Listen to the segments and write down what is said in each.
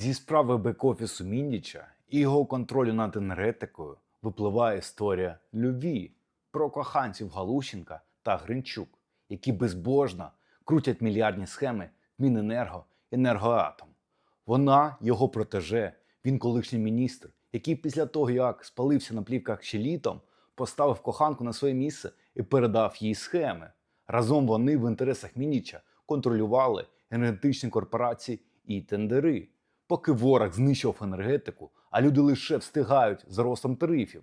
Зі справи бек-офісу Міндіча і його контролю над енергетикою випливає історія любві про коханців Галущенка та Гринчук, які безбожно крутять мільярдні схеми Міненерго енергоатом. Вона його протеже, він колишній міністр, який після того, як спалився на плівках ще літом, поставив коханку на своє місце і передав їй схеми. Разом вони в інтересах Мініча контролювали енергетичні корпорації і тендери, поки ворог знищував енергетику, а люди лише встигають за ростом тарифів.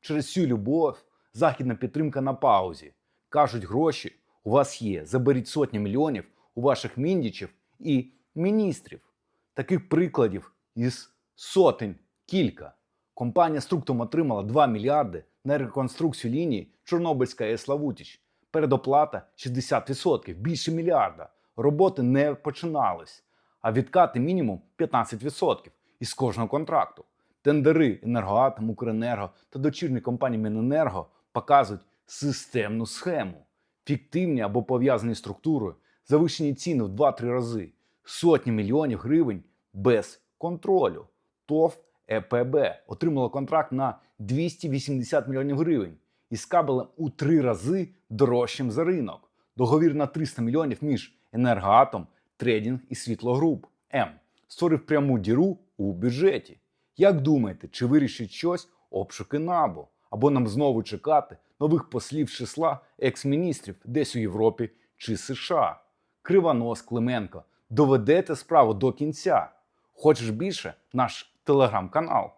Через цю любов західна підтримка на паузі. Кажуть, гроші у вас є. Заберіть сотні мільйонів у ваших міндічів і міністрів. Таких прикладів із сотень кілька. Компанія Структум отримала 2 мільярди на реконструкцію лінії Чорнобильська АЕС Славутіч. Передоплата 60%, більше мільярда. Роботи не починались, а відкати мінімум 15% із кожного контракту. Тендери Енергоатом, Укренерго та дочірні компанії Міненерго показують системну схему, фіктивні або пов'язані структурою, завищені ціни в 2-3 рази, сотні мільйонів гривень без контролю. ТОВ ЕПБ отримало контракт на 280 мільйонів гривень із кабелем у три рази дорожчим за ринок. Договір на 300 мільйонів між Енергоатом, Трейдінг і Світлогруп М створив пряму діру у бюджеті. Як думаєте, чи вирішить щось обшуки НАБУ? Або нам знову чекати нових послів числа екс-міністрів десь у Європі чи США? Кривонос Клименко, доведете справу до кінця. Хочеш більше? Наш телеграм-канал.